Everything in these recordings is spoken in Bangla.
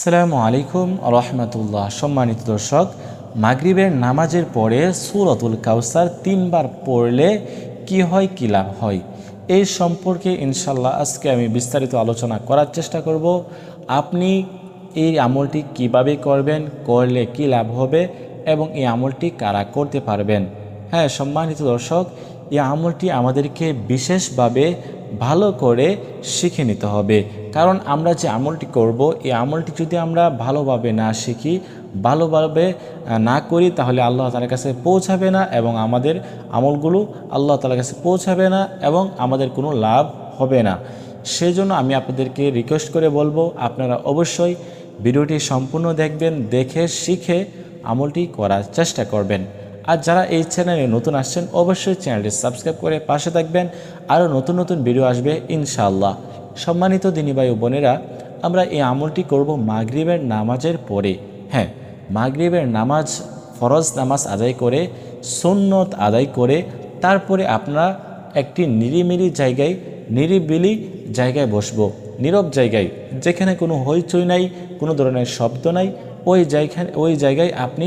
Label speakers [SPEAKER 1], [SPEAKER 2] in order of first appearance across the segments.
[SPEAKER 1] আসসালামু আলাইকুম রহমতুল্লাহ। সম্মানিত দর্শক, মাগরিবের নামাজের পরে সুরতুল কাউসার তিনবার পড়লে কি হয়, কি লাভ হয়? এই সম্পর্কে ইনশাল্লাহ আজকে আমি বিস্তারিত আলোচনা করার চেষ্টা করব। আপনি এই আমলটি কীভাবে করবেন, করলে কি লাভ হবে এবং এই আমলটি কারা করতে পারবেন? হ্যাঁ সম্মানিত দর্শক, এই আমলটি আমাদেরকে বিশেষভাবে ভালো করে শিখে নিতে হবে। কারণ আমরা যে আমলটি করব, এই আমলটি যদি আমরা ভালোভাবে না শিখি, ভালোভাবে না করি, তাহলে আল্লাহ তালার কাছে পৌঁছাবে না এবং আমাদের আমলগুলো আল্লাহ তালার কাছে পৌঁছাবে না এবং আমাদের কোনো লাভ হবে না। সেই জন্য আমি আপনাদেরকে রিকোয়েস্ট করে বলব, আপনারা অবশ্যই ভিডিওটি সম্পূর্ণ দেখবেন, দেখে শিখে আমলটি করার চেষ্টা করবেন। আর যারা এই চ্যানেলে নতুন আসছেন, অবশ্যই চ্যানেলটি সাবস্ক্রাইব করে পাশে থাকবেন। আরও নতুন নতুন ভিডিও আসবে, ইনশাআল্লাহ। সম্মানিত দিনী ভাই ও বোনেরা, আমরা এই আমলটি করব মাগরিবের নামাজের পরে। হ্যাঁ মাগরিবের নামাজ, ফরজ নামাজ আদায় করে, সুন্নত আদায় করে, তারপরে আপনারা একটি নিরিমিরি জায়গায়, নিরিবিলি জায়গায় বসবো। নীরব জায়গায়, যেখানে কোনো হইচই নাই, কোনো ধরনের শব্দ নাই, ওই জায়গায় ওই জায়গায় আপনি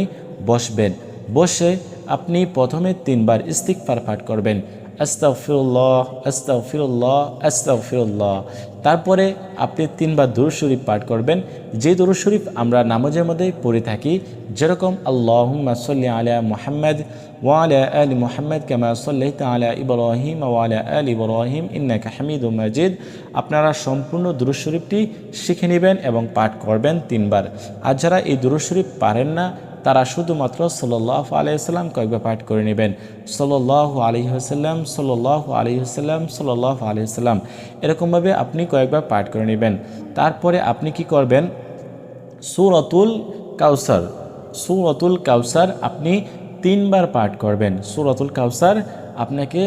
[SPEAKER 1] বসবেন। বসে আপনি প্রথমে তিনবার ইস্তিকফার পাঠ করবেন। আস্তাগফিরুল্লাহ আস্তাগফিরুল্লাহ আস্তাগফিরুল্লাহ। তারপরে আপনি তিনবার দুরুদ শরীফ পাঠ করবেন। যে দুরুদ শরীফ আমরা নামাজের মধ্যে পড়ে থাকি, যেরকম আল্লাহুম্মা সাল্লি আলা মুহাম্মদ ওয়ালা আলি মুহাম্মদ কামা সাল্লাইতা আলা ইব্রাহিম ওয়ালা আলি ইব্রাহিম ইন্নাকা হামিদুম মাজিদ। আপনারা সম্পূর্ণ দুরুদ শরীফটি শিখে নেবেন এবং পাঠ করবেন তিনবার। আর যারা এই দুরুদ শরীফ পারেন না তারা শুধুমাত্র সোল্লাহ আলিয়াল্লাম কয়েকবার পাঠ করে নেবেন। সোল্লাহ আলী হাসাল্লাম সোল্লাহ আলী হাসাল্লাম সোল্লাহ আলী হাসাল্লাম এরকমভাবে আপনি কয়েকবার পাঠ করে নেবেন। তারপরে আপনি কি করবেন? সুরতুল কাউসার সুরতুল কাউসার আপনি তিনবার পাঠ করবেন। সুরতুল কাউসার আপনাকে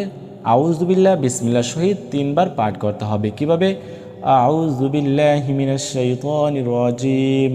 [SPEAKER 1] আউজুবিল্লা বিসমিল্লা সহিত তিনবার পাঠ করতে হবে। কীভাবে? আউজুবিল্লা হিমিনা শৈতন রাজিম।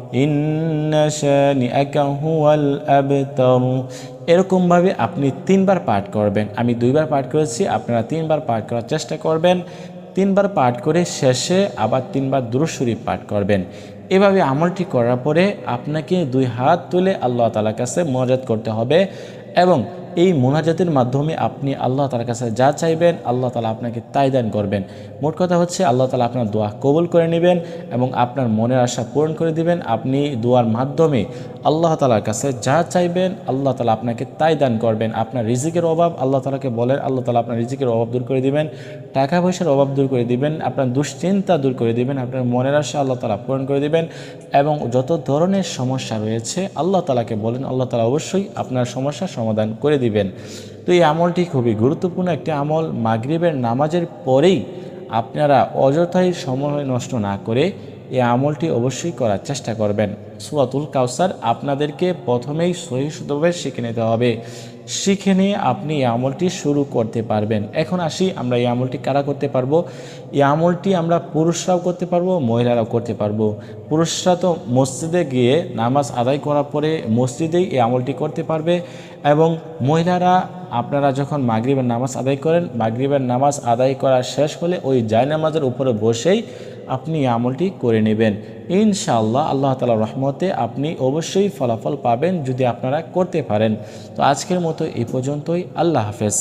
[SPEAKER 1] ইন্না শানিআকা হুয়াল আবতার এরকমভাবে আপনি তিনবার পাঠ করবেন। আমি দুইবার পাঠ করেছি, আপনারা তিনবার পাঠ করার চেষ্টা করবেন। তিনবার পাঠ করে শেষে আবার তিনবার দুরুশরীফ পাঠ করবেন। এভাবে আমলটি করার পরে আপনাকে দুই হাত তুলে আল্লাহ তালার কাছে মজাদ করতে হবে এবং এই মোনাজাতের মাধ্যমে আপনি আল্লাহ তালার কাছে যা চাইবেন, আল্লাহ তালা আপনাকে তাই দান করবেন। মোট কথা হচ্ছে আল্লাহ তালা আপনার দোয়া কবুল করে নেবেন এবং আপনার মনের আশা পূরণ করে দিবেন। আপনি দোয়ার মাধ্যমে আল্লাহ তালার কাছে যা চাইবেন, আল্লাহ তালা আপনাকে তাই দান করবেন। আপনার রিজিকের অভাব আল্লাহ তালাকে বলেন, আল্লাহ তালা আপনার রিজিকের অভাব দূর করে দিবেন। টাকা পয়সার অভাব দূর করে দিবেন। আপনার দুশ্চিন্তা দূর করে দিবেন। আপনার মনের আশা আল্লাহ তালা পূরণ করে দিবেন এবং যত ধরনের সমস্যা রয়েছে, আল্লাহ তালাকে বলেন, আল্লাহ তালা অবশ্যই আপনার সমস্যার সমাধান করে দিবেন। তো এই আমলটি খুবই গুরুত্বপূর্ণ একটি আমল। মাগরিবের নামাজের পরেই আপনারা অযথাই সময় নষ্ট না করে এই আমলটি অবশ্যই করার চেষ্টা করবেন। সুরাতুল কাউসার আপনাদেরকে প্রথমেই সহিষ্ণুভাবে শিখে নিতে হবে। শিখে নিয়ে আপনি এই আমলটি শুরু করতে পারবেন। এখন আসি, আমরা এই আমলটি কারা করতে পারব? এই আমলটি আমরা পুরুষরাও করতে পারব, মহিলারাও করতে পারব। পুরুষরা তো মসজিদে গিয়ে নামাজ আদায় করার পরে মসজিদেই এই আমলটি করতে পারবে এবং মহিলারা, আপনারা যখন মাগরিবের নামাজ আদায় করেন, মাগরিবের নামাজ আদায় করা শেষ হলে ওই জায় নামাজের উপরে বসেই আপনি আমলটি করে নেবেন। ইনশাআল্লাহ আল্লাহ তালা রহমতে আপনি অবশ্যই ফলাফল পাবেন যদি আপনারা করতে পারেন। তো আজকের মতো এ পর্যন্তই। আল্লাহ হাফেজ।